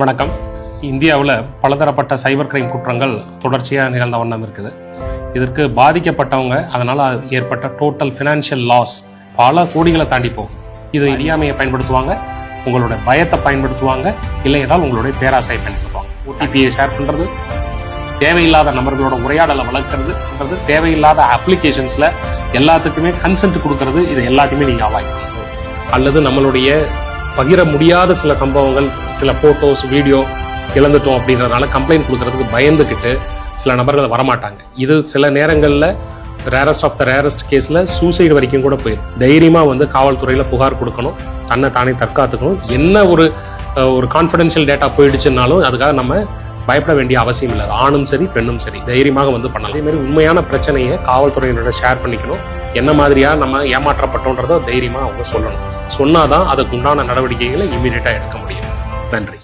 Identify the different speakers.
Speaker 1: வணக்கம். இந்தியாவில் பலதரப்பட்ட சைபர் கிரைம் குற்றங்கள் தொடர்ச்சியாக நிகழ்ந்த வண்ணம் இருக்குது. இதற்கு பாதிக்கப்பட்டவங்க அதனால் ஏற்பட்ட டோட்டல் ஃபினான்ஷியல் லாஸ் பல கோடிகளை தாண்டி போகும். இது அறியாமையை பயன்படுத்துவாங்க உங்களுடைய பயத்தை பயன்படுத்துவாங்க இல்லை என்றால் உங்களுடைய பேராசையை பயன்படுத்துவாங்க. ஓடிபியை ஷேர் பண்ணுறது தேவையில்லாத நபர்களோட உரையாடலை வளர்க்குறதுன்றது தேவையில்லாத அப்ளிகேஷன்ஸில் எல்லாத்துக்குமே கன்சென்ட் கொடுக்கறது இது எல்லாத்தையுமே நீங்கள் அவாய்ட் பண்ணணும். அல்லது நம்மளுடைய பகிர முடியாத சில சம்பவங்கள் சில ஃபோட்டோஸ் வீடியோ இழந்துட்டோம் அப்படின்றதுனால கம்ப்ளைண்ட் கொடுக்கறதுக்கு பயந்துக்கிட்டு சில நபர்கள் வரமாட்டாங்க. இது சில நேரங்களில் ரேரஸ்ட் ஆஃப் த ரேரஸ்ட் கேஸில் சூசைடு வரைக்கும் கூட போயிடும் தைரியமாக வந்து காவல்துறையில் புகார் கொடுக்கணும் தன்னை தானே தற்காத்துக்கணும். என்ன ஒரு ஒரு கான்ஃபிடென்ஷியல் டேட்டா போயிடுச்சுன்னாலும் அதுக்காக நம்ம பயப்பட வேண்டிய அவசியம் இல்லை. ஆணும் சரி பெண்ணும் சரி தைரியமாக வந்து பண்ணலாம். அதேமாதிரி உண்மையான பிரச்சனையை காவல்துறையினரோட ஷேர் பண்ணிக்கணும். என்ன மாதிரியாக நம்ம ஏமாற்றப்பட்டோன்றதை தைரியமாக அவங்க சொல்லணும். சொன்னாதான் அதுக்கு உண்டான நடவடிக்கைகளை இமீடியட்டாக எடுக்க முடியும். நன்றி.